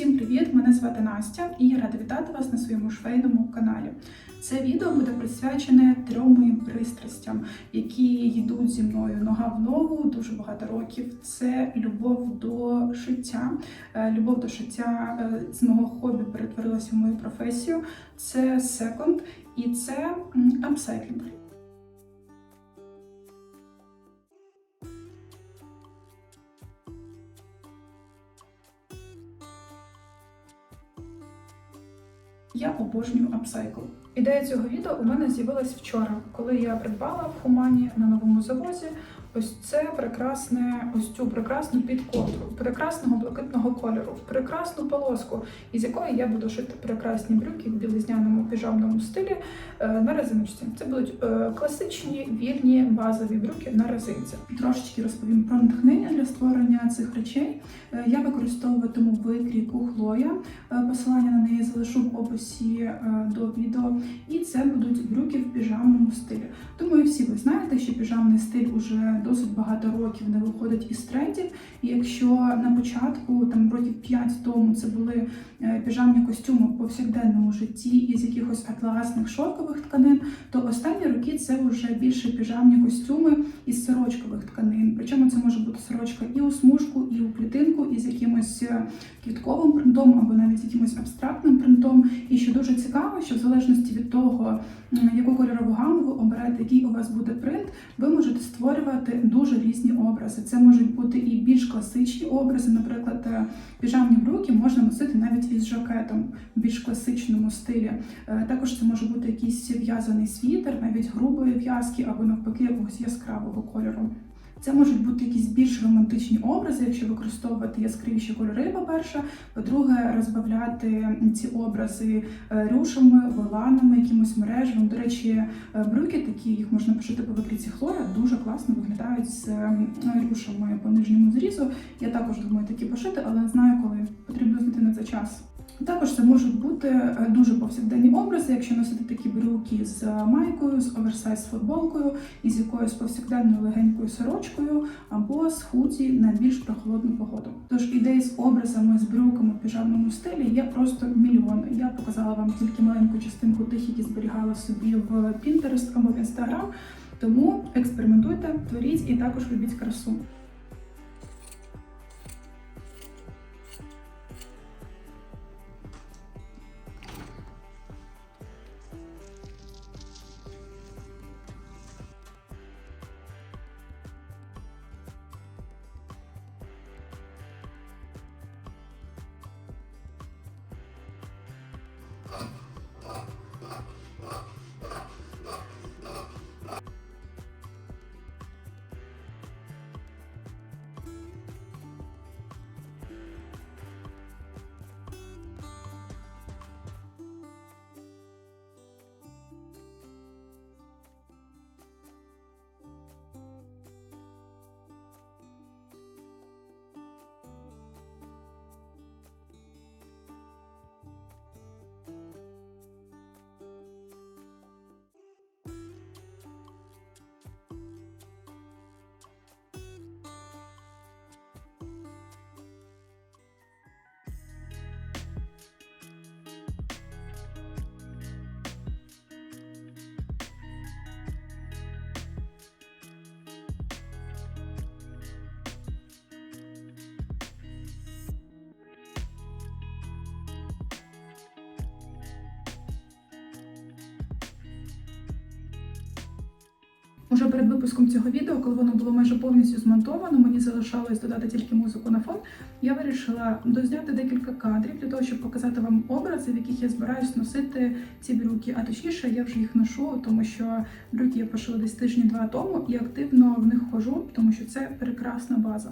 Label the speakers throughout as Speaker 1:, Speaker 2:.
Speaker 1: Всім привіт! Мене звати Настя і я рада вітати вас на своєму швейному каналі. Це відео буде присвячене трьом моїм пристрастям, які йдуть зі мною нога в ногу дуже багато років. Це любов до шиття. Е, Любов до шиття е, з мого хобі перетворилася в мою професію. Це секонд і це апсайклінг. Я обожнюю апсайкл. Ідея цього відео у мене з'явилась вчора, коли я придбала в Хумані на новому завозі ось це прекрасне, ось цю прекрасну підковдру, прекрасного блакитного кольору, прекрасну полоску, із якої я буду шити прекрасні брюки в білизняному піжамному стилі е, на резиночці. Це будуть е, класичні вільні базові брюки на резинці. Трошечки розповім про натхнення для створення цих речей. Е, Я використовуватиму викрійку Хлоя. Посилання на неї залишу в описі до відео. І це будуть брюки в піжамному стилі. Думаю, всі ви знаєте, що піжамний стиль уже досить багато років не виходить із трендів. І якщо на початку, там років 5 тому, це були е, піжамні костюми в повсякденному житті із якихось атласних шовкових тканин, то останні роки це вже більше піжамні костюми із сорочкових тканин. Причому це може бути сорочка і у смужку, і у клітинку, із якимось е, квітковим принтом або навіть якимось абстрактним принтом. І що дуже цікаво, що в залежності від того, яку кольорову гаму ви обираєте, який у вас буде принт, ви можете створювати дуже різні образи. Це можуть бути і більш класичні образи, наприклад, е, піжамні брюки можна носити навіть із жакетом в більш класичному стилі. Е, Також це може бути якийсь в'язаний світер, навіть грубої в'язки або навпаки якогось яскравого кольору. Це можуть бути якісь більш романтичні образи, якщо використовувати яскравіші кольори, по-перше. По-друге, розбавляти ці образи е, рюшами, воланами, якимось мережевим. До речі, е, брюки такі, їх можна пошити по викрійці хлора, дуже класно виглядають з рюшами по нижньому зрізу. Я також думаю такі пошити, але знаю коли. Потрібно знайти на це час. Також це можуть бути е, дуже повсякденні образи, якщо носити такі брюки з майкою, з оверсайз футболкою, із якоюсь повсякденною легенькою сорочкою, або з худі на більш прохолодну погоду. Тож ідей з образами, з брюками в піжамному стилі є просто мільйон. Я показала вам тільки маленьку частинку тих, які зберігала собі в Pinterest або в Instagram. Тому експериментуйте, творіть і також любіть красу. Уже перед випуском цього відео, коли воно було майже повністю змонтовано, мені залишалось додати тільки музику на фон. Я вирішила дозняти декілька кадрів для того, щоб показати вам образи, в яких я збираюсь носити ці брюки. А точніше, я вже їх ношу, тому що брюки я пошила десь тижні-два тому і активно в них хожу, тому що це прекрасна база.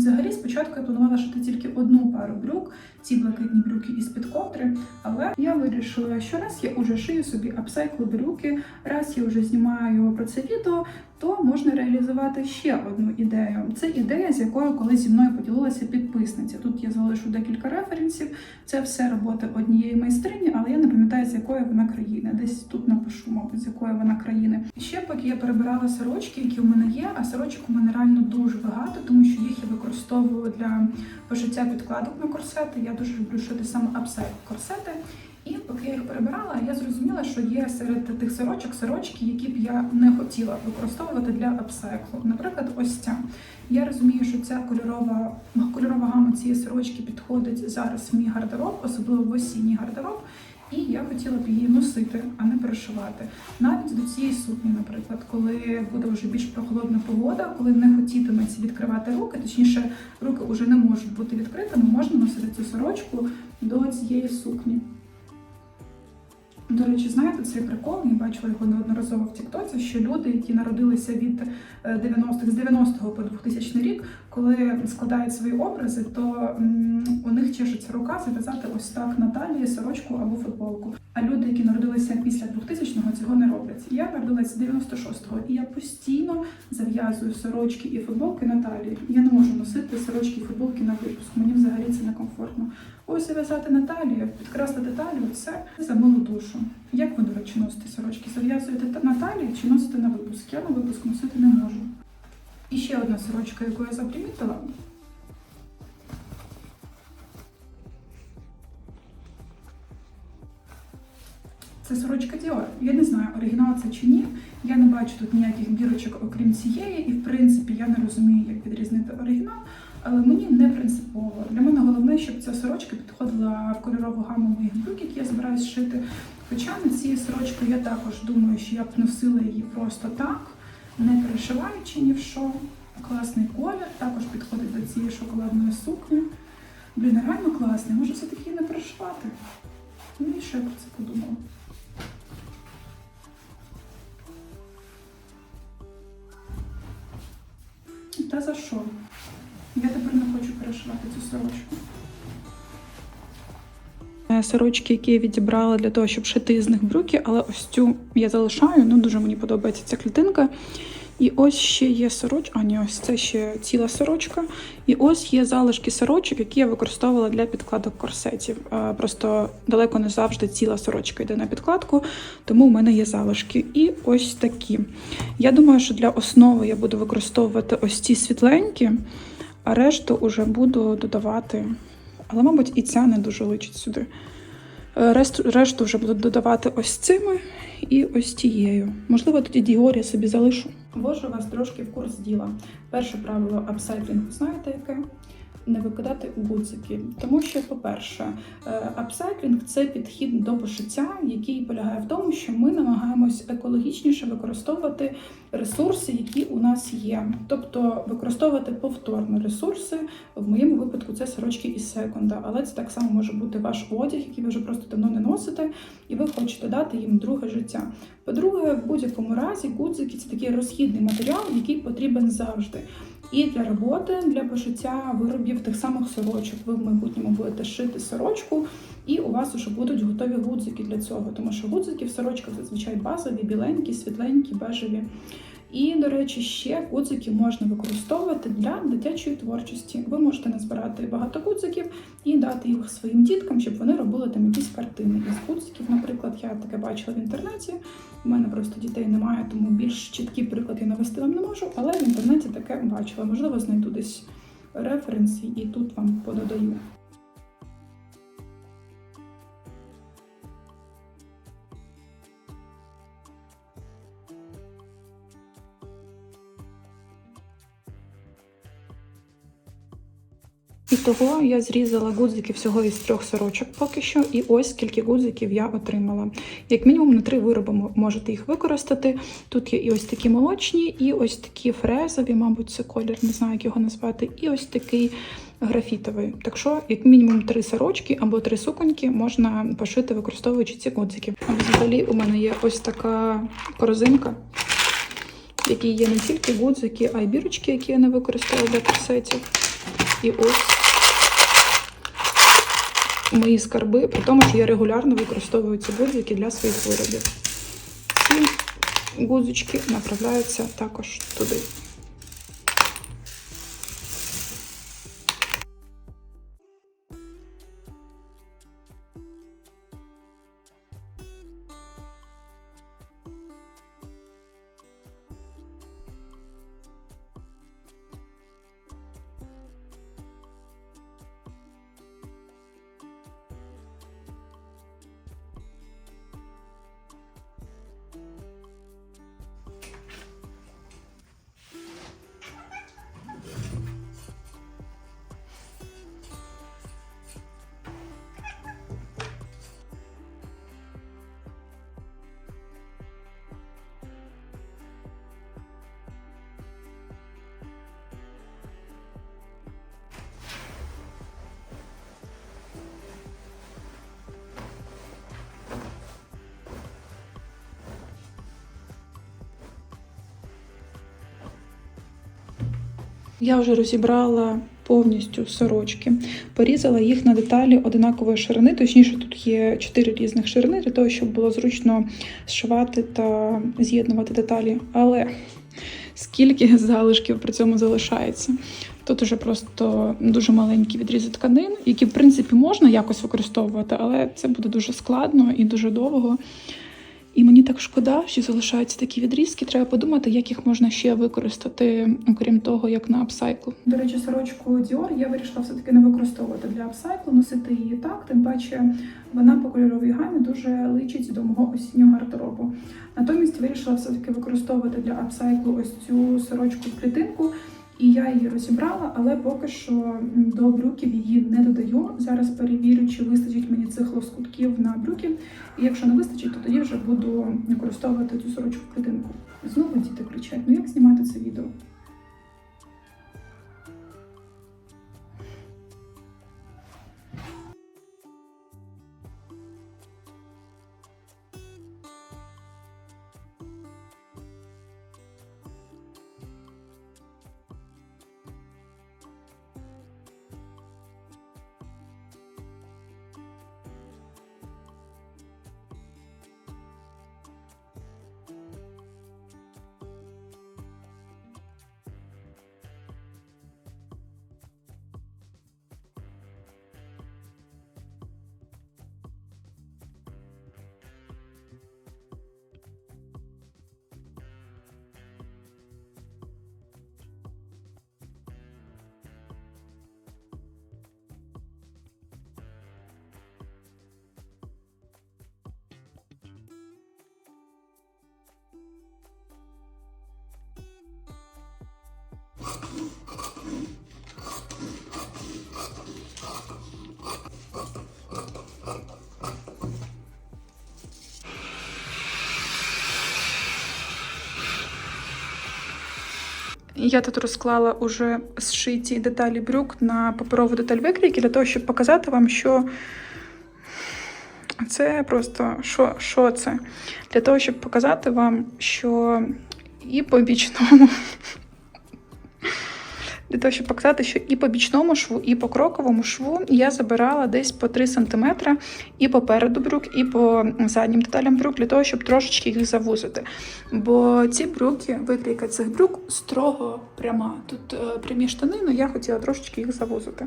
Speaker 1: Взагалі, спочатку я планувала шити тільки одну пару брюк, ці блакитні брюки із під ковдри, але я вирішила, що раз я вже шию собі апсайкл брюки, раз я вже знімаю про це відео, то можна реалізувати ще одну ідею. Це ідея, з якою колись зі мною поділилася підписниця. Тут я залишу декілька референсів. Це все роботи однієї майстрині, але я не пам'ятаю, з якої вона країни. Десь тут напишу, мабуть, з якої вона країни. Ще поки я перебирала сорочки, які в мене є, а сорочок у мене реально дуже багато, тому що їх я використовую для пошиття підкладок на корсети. Я дуже люблю шити саме апсайд корсети. І поки я їх перебирала, я зрозуміла, що є серед тих сорочок сорочки, які б я не хотіла використовувати для апсайклу. Наприклад, ось ця. Я розумію, що ця кольорова кольорова гама цієї сорочки підходить зараз в мій гардероб, особливо в осінній гардероб. І я хотіла б її носити, а не перешивати. Навіть до цієї сукні, наприклад, коли буде вже більш прохолодна погода, коли не хотітиметься відкривати руки, точніше, руки вже не можуть бути відкритими, можна носити цю сорочку до цієї сукні. До речі, знаєте цей прикол? Я бачила його неодноразово в Тіктоці, що люди, які народилися від е, 90-х, з 90-го по 2000 рік, коли складають свої образи, то у них чешеться рука зав'язати ось так на талії сорочку або футболку. А люди, які народилися після 2000-го, цього не роблять. Я народилася з 96-го, і я постійно зав'язую сорочки і футболки на талії. Я не можу носити сорочки і футболки на випуск. Мені взагалі це некомфортно. Ось зав'язати на талію, підкреслити талію це за милу душу. Як ви, до речі, носите сорочки? Зав'язуєте на талію чи носите на випуск? Я на випуск носити не можу. І ще одна сорочка, яку я запримітила. Це сорочка Dior. Я не знаю, оригінал це чи ні. Я не бачу тут ніяких бірочок, окрім цієї, і в принципі я не розумію, як відрізнити оригінал. Але мені не принципово. Для мене головне, щоб ця сорочка підходила в кольорову гаму моїх брюк, які я збираюсь шити. Хоча на цією сорочкою я також думаю, що я б носила її просто так, не перешиваючи ні в що. Класний колір, також підходить до цієї шоколадної сукні. Блін, реально класний, може все-таки її не перешивати. Ну і я про це подумала. Та за що? Я тепер не хочу перешивати цю сорочку. Сорочки, які я відібрала для того, щоб шити з них брюки, але ось цю я залишаю. Ну дуже мені подобається ця клітинка. І ось ще є сорочка. А ні, ось це ще ціла сорочка. І ось є залишки сорочок, які я використовувала для підкладок корсетів. Просто далеко не завжди ціла сорочка йде на підкладку, тому в мене є залишки. І ось такі. Я думаю, що для основи я буду використовувати ось ці світленькі, а решту вже буду додавати. Але, мабуть, і ця не дуже личить сюди. Е, Решту, решту вже буду додавати ось цими і ось тією. Можливо, тоді Діор я собі залишу. Вожу вас трошки в курс діла. Перше правило апсайклінгу, знаєте яке? Не викидати у гудзики. Тому що, по-перше, е, апсайклінг це підхід до пошиття, який полягає в тому, що ми намагаємось екологічніше використовувати ресурси, які у нас є. Тобто використовувати повторно ресурси. В моєму випадку це сорочки із секонда, але це так само може бути ваш одяг, який ви вже просто давно не носите, і ви хочете дати їм друге життя. По-друге, в будь-якому разі гудзики це такий розхідний матеріал, який потрібен завжди. І для роботи, для пошиття виробів тих самих сорочок. Ви в майбутньому будете шити сорочку, і у вас вже будуть готові гудзики для цього, тому що гудзики в сорочках зазвичай базові, біленькі, світленькі, бежеві. І, до речі, ще гудзики можна використовувати для дитячої творчості. Ви можете назбирати багато гудзиків і дати їх своїм діткам, щоб вони робили там якісь картини із гудзиків. Наприклад, я таке бачила в інтернеті. У мене просто дітей немає, тому більш чіткий приклад я навести вам не можу, але в інтернеті таке бачила. Можливо, знайду десь референси і тут вам пододаю. Того я зрізала гудзики всього із трьох сорочок поки що, і ось скільки гудзиків я отримала. Як мінімум на три вироби можете їх використати. Тут є і ось такі молочні, і ось такі фрезові, мабуть, це колір, не знаю, як його назвати, і ось такий графітовий. Так що, як мінімум, три сорочки або три суконьки можна пошити, використовуючи ці гудзики. Взагалі у мене є ось така корзинка. В якій є не тільки гудзики, а й бірочки, які я не використовую для корсетів. І ось мої скарби, при тому, що я регулярно використовую ці гудзики для своїх виробів. І гудзички направляються також туди. Я вже розібрала повністю сорочки, порізала їх на деталі одинакової ширини. Точніше, тут є чотири різних ширини для того, щоб було зручно зшивати та з'єднувати деталі. Але скільки залишків при цьому залишається? Тут уже просто дуже маленькі відрізи тканин, які, в принципі, можна якось використовувати, але це буде дуже складно і дуже довго. І мені так шкода, що залишаються такі відрізки. Треба подумати, як їх можна ще використати, окрім того, як на апсайкл. До речі, сорочку Dior я вирішила все-таки не використовувати для апсайклу, носити її так. Тим паче вона по кольоровій гамі дуже личить до мого осіннього гардеробу. Натомість вирішила все-таки використовувати для апсайклу ось цю сорочку в клітинку. І я її розібрала, але поки що до брюків її не додаю. Зараз перевірю, чи вистачить мені цих лоскутків на брюки. І якщо не вистачить, то тоді вже буду використовувати цю сорочку в клітинку. Знову діти кричать: ну як знімати це відео? Я тут розклала уже зшиті деталі брюк на паперову деталь викрійки для того, щоб показати вам, що це просто що, що це? Для того, щоб показати вам, що і по бічному. Для того, щоб показати, що і по бічному шву, і по кроковому шву я забирала десь по 3 см і попереду брюк, і по заднім деталям брюк, для того, щоб трошечки їх завузити. Бо ці брюки, викрійка цих брюк строго пряма. Тут е, прямі штани, але я хотіла трошечки їх завузити.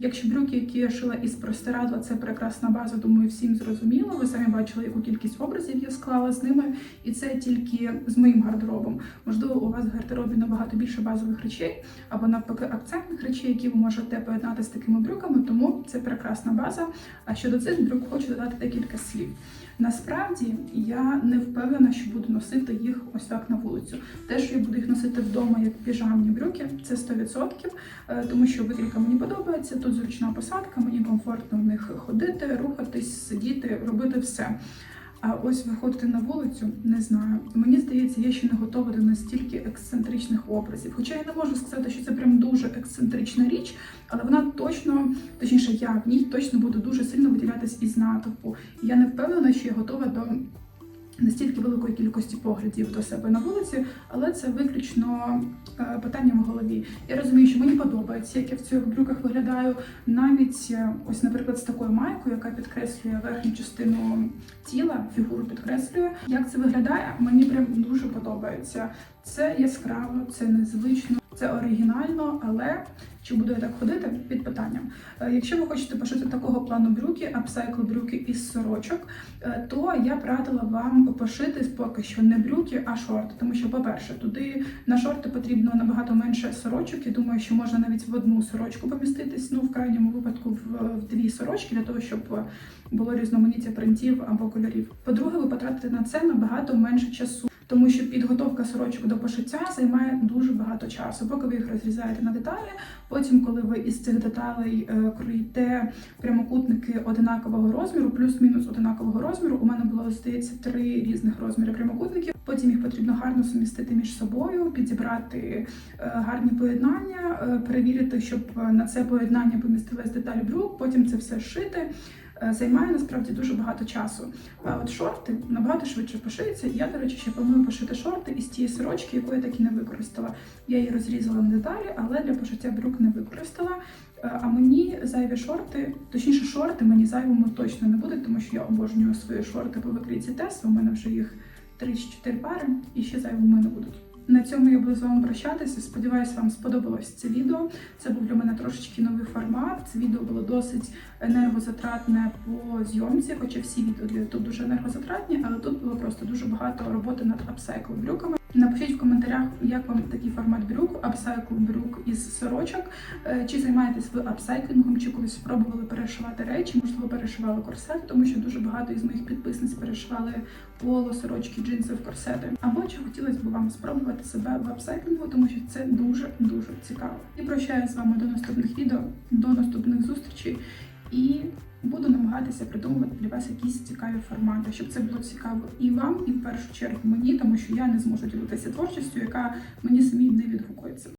Speaker 1: Якщо брюки, які я шила із простирадла, це прекрасна база, думаю, всім зрозуміло. Ви самі бачили, яку кількість образів я склала з ними, і це тільки з моїм гардеробом. Можливо, у вас в гардеробі набагато більше базових речей або навпаки акцентних речей, які ви можете поєднати з такими брюками, тому це прекрасна база. А щодо цих брюк хочу додати декілька слів. Насправді я не впевнена, що буду носити їх ось так на вулицю. Те, що я буду їх носити вдома як піжамні брюки, це 100%, е, тому що викрійка мені подобається. Тут зручна посадка, мені комфортно в них ходити, рухатись, сидіти, робити все. А ось виходити на вулицю, не знаю. Мені здається, я ще не готова до настільки ексцентричних образів. Хоча я не можу сказати, що це прям дуже ексцентрична річ, але вона точно, точніше, я в ній точно буду дуже сильно виділятись із натовпу. І я не впевнена, що я готова до настільки великої кількості поглядів до себе на вулиці, але це виключно е, питання в голові. Я розумію, що мені подобається, як я в цих брюках виглядаю. Навіть е, ось, наприклад, з такою майкою, яка підкреслює верхню частину тіла, фігуру підкреслює. Як це виглядає, мені прям дуже подобається. Це яскраво, це незвично, це оригінально, але чи буду я так ходити під питанням. Е, Якщо ви хочете пошити такого плану брюки, апсайкл брюки із сорочок, е, то я б радила вам пошити поки що не брюки, а шорти. Тому що, по-перше, туди на шорти потрібно набагато менше сорочок. Я думаю, що можна навіть в одну сорочку поміститись. Ну, в крайньому випадку в, в дві сорочки для того, щоб було різноманіття принтів або кольорів. По-друге, ви потратите на це набагато менше часу. Тому що підготовка сорочок до пошиття займає дуже багато часу, поки ви їх розрізаєте на деталі. Потім, коли ви із цих деталей е, кроїте прямокутники одинакового розміру, плюс-мінус одинакового розміру, у мене було здається три різних розміри прямокутників. Потім їх потрібно гарно сумістити між собою, підібрати е, гарні поєднання, е, перевірити, щоб на це поєднання помістилась деталь брюк. Потім це все шити. Е, Займає насправді дуже багато часу. А от шорти набагато швидше пошиються. Я, до речі, ще планую пошити шорти із тієї сорочки, яку я так і не використала. Я її розрізала на деталі, але для пошиття брюк не використала. Е, А мені зайві шорти, точніше, шорти мені зайвими точно не буде, тому що я обожнюю свої шорти по викрійці Теса. У мене вже їх 3 чи 4 пари, і ще зайвими не будуть. На цьому я буду з вами прощатися. Сподіваюсь, вам сподобалось це відео. Це був для мене трошечки новий формат. Це відео було досить енергозатратне по зйомці, хоча всі відео для YouTube дуже енергозатратні, але тут було просто дуже багато роботи над апсайкл брюками. Напишіть в коментарях, як вам такий формат брюк, апсайкл брюк із сорочок. Е, Чи займаєтесь ви апсайклінгом, чи колись спробували перешивати речі, можливо, перешивали корсет, тому що дуже багато із моїх підписниць перешивали поло, сорочки, джинси в корсети. Або чи хотілося б вам спробувати себе в апсайклінгу, тому що це дуже дуже цікаво. І прощаюся з вами до наступних відео, до наступних зустрічей. І буду намагатися придумувати для вас якісь цікаві формати, щоб це було цікаво і вам, і в першу чергу мені, тому що я не зможу ділитися творчістю, яка мені самі не відгукується.